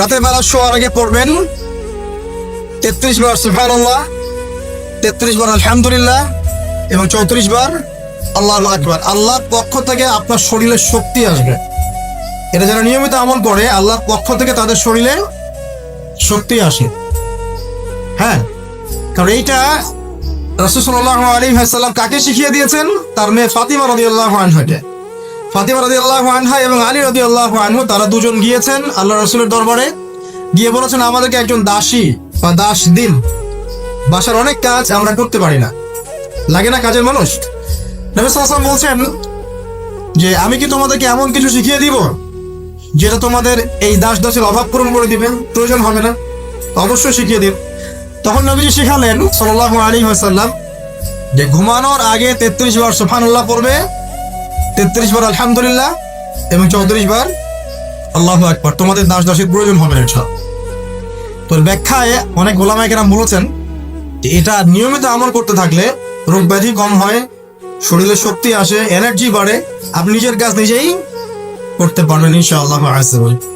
রাতের বেলা শোয়ার আগে পড়বেন। তেত্রিশ বার সুফান আল্লাহ তেত্রিশ বার আলহামদুলিল্লাহ, এবং চৌত্রিশ বার আল্লাহ আকবার। আল্লাহর পক্ষ থেকে আপনার শরীরে শক্তি আসবে। এটা যারা নিয়মিত আমল করে, আল্লাহর পক্ষ থেকে তাদের শরীরে শক্তি আসে। হ্যাঁ কারণ এইটা রসুল্লাহ আলী সাল্লাম কাকে শিখিয়ে দিয়েছেন? তার মেয়ে ফাতিমা রদি আল্লাহ আনহাকে। ফাতিমা রদি আল্লাহ আনহা এবং আলী রদি আল্লাহ আনহু, তারা দুজন গিয়েছেন আল্লাহ রসুলের দরবারে। গিয়ে বলেছেন, আমাদেরকে একজন দাসী বা দাস দিন। বাসার অনেক কাজ আমরা করতে পারি না। লাগে না কাজের মানুষ? নবী সাল্লাম বলছেন যে, আমি কি তোমাদেরকে এমন কিছু শিখিয়ে দিব যেটা তোমাদের এই দাস দাসের অভাব পূরণ করে দিবে? প্রয়োজন হবে না। অবশ্যই শিখিয়ে দিন। তখন নবীজি শিখালেন সাল্লাহ আলী সাল্লাম যে, ঘুমানোর আগে তেত্রিশ বার সুফানুল্লাহ পড়বে তেত্রিশ বার আলহামদুলিল্লাহ এবং চৌত্রিশ বার আল্লাহ একবার তোমাদের দাস দাসের প্রয়োজন হবে ইনশাআল্লাহ। তো ব্যাখ্যায় অনেক গোলামাইকেরাম বলেছেন এটা নিয়মিত আমল করতে থাকলে রোগ ব্যাধি কম হয় শরীরে শক্তি আসে এনার্জি বাড়ে, আপনি নিজের কাজ নিজেই করতে পারবেন, ইনশাআল্লাহ আসে